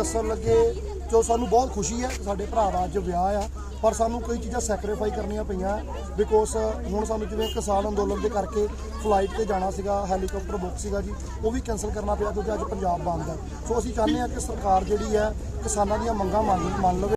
ਦੱਸਣ ਲੱਗੇ ਜੋ ਸਾਨੂੰ ਬਹੁਤ ਖੁਸ਼ੀ ਹੈ ਕਿ ਸਾਡੇ ਭਰਾ ਦਾ ਅੱਜ ਵਿਆਹ ਆ, ਪਰ ਸਾਨੂੰ ਕਈ ਚੀਜ਼ਾਂ ਸੈਕਰੀਫਾਈ ਕਰਨੀਆਂ ਪਈਆਂ ਬਿਕੋਜ਼ ਹੁਣ ਸਾਨੂੰ ਜਿਵੇਂ ਕਿਸਾਨ ਅੰਦੋਲਨ ਦੇ ਕਰਕੇ ਫਲਾਈਟ ਤੇ ਜਾਣਾ ਸੀਗਾ ਹੈਲੀਕਾਪਟਰ ਬੁੱਕ ਸੀਗਾ ਜੀ, ਉਹ ਵੀ ਕੈਨਸਲ ਕਰਨਾ ਪਿਆ ਕਿਉਂਕਿ ਅੱਜ ਪੰਜਾਬ ਬੰਦ ਹੈ। ਸੋ ਅਸੀਂ ਚਾਹੁੰਦੇ ਹਾਂ ਕਿ ਸਰਕਾਰ ਜਿਹੜੀ ਹੈ ਕਿਸਾਨਾਂ ਦੀਆਂ ਮੰਗਾਂ ਮੰਨ ਮੰਨ ਲਵੇ।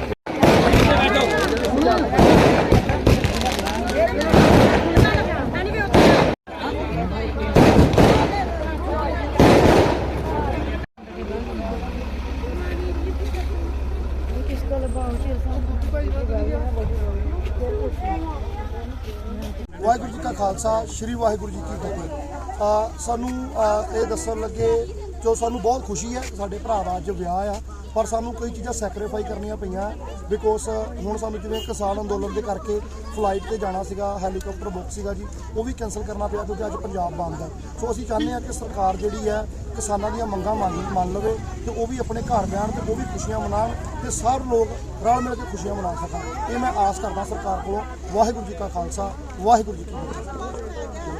ਵਾਹਿਗੁਰੂ ਜੀ ਕਾ ਖਾਲਸਾ, ਸ੍ਰੀ ਵਾਹਿਗੁਰੂ ਜੀ ਕੀ ਫਤਿਹ। ਆ, ਸਾਨੂੰ ਇਹ ਦੱਸਣ ਲੱਗੇ ਜੋ ਸਾਨੂੰ ਬਹੁਤ ਖੁਸ਼ੀ ਹੈ, ਸਾਡੇ ਭਰਾ ਦਾ ਅੱਜ ਵਿਆਹ ਆ। ਪਰ ਸਾਨੂੰ ਕਈ ਚੀਜ਼ਾਂ ਸੈਕਰੀਫਾਈ ਕਰਨੀਆਂ ਪਈਆਂ ਬਿਕੋਜ਼ ਹੁਣ ਸਾਨੂੰ ਜਿਵੇਂ ਕਿਸਾਨ ਅੰਦੋਲਨ ਦੇ ਕਰਕੇ ਫਲਾਈਟ ਤੇ ਜਾਣਾ ਸੀਗਾ ਹੈਲੀਕਾਪਟਰ ਬੁੱਕ ਸੀਗਾ ਜੀ, ਉਹ ਵੀ ਕੈਨਸਲ ਕਰਨਾ ਪਿਆ ਕਿਉਂਕਿ ਅੱਜ ਪੰਜਾਬ ਬੰਦ ਹੈ। ਸੋ ਅਸੀਂ ਚਾਹੁੰਦੇ ਹਾਂ ਕਿ ਸਰਕਾਰ ਜਿਹੜੀ ਹੈ ਕਿਸਾਨਾਂ ਦੀਆਂ ਮੰਗਾਂ ਮੰਨ ਮੰਨ ਲਵੇ ਤੇ ਉਹ ਵੀ ਆਪਣੇ ਘਰ ਜਾਣ ਤੇ ਉਹ ਵੀ ਖੁਸ਼ੀਆਂ ਮਨਾਉਣ ਤੇ ਸਾਰੇ ਲੋਕ ਰਲ ਮਿਲ ਕੇ ਖੁਸ਼ੀਆਂ ਮਨਾ ਸਕਣ। ਇਹ ਮੈਂ ਆਸ ਕਰਦਾ ਸਰਕਾਰ ਕੋਲੋਂ। ਵਾਹਿਗੁਰੂ ਜੀ ਕਾ ਖਾਲਸਾ, ਵਾਹਿਗੁਰੂ ਜੀ ਕੀ ਫਤਿਹ।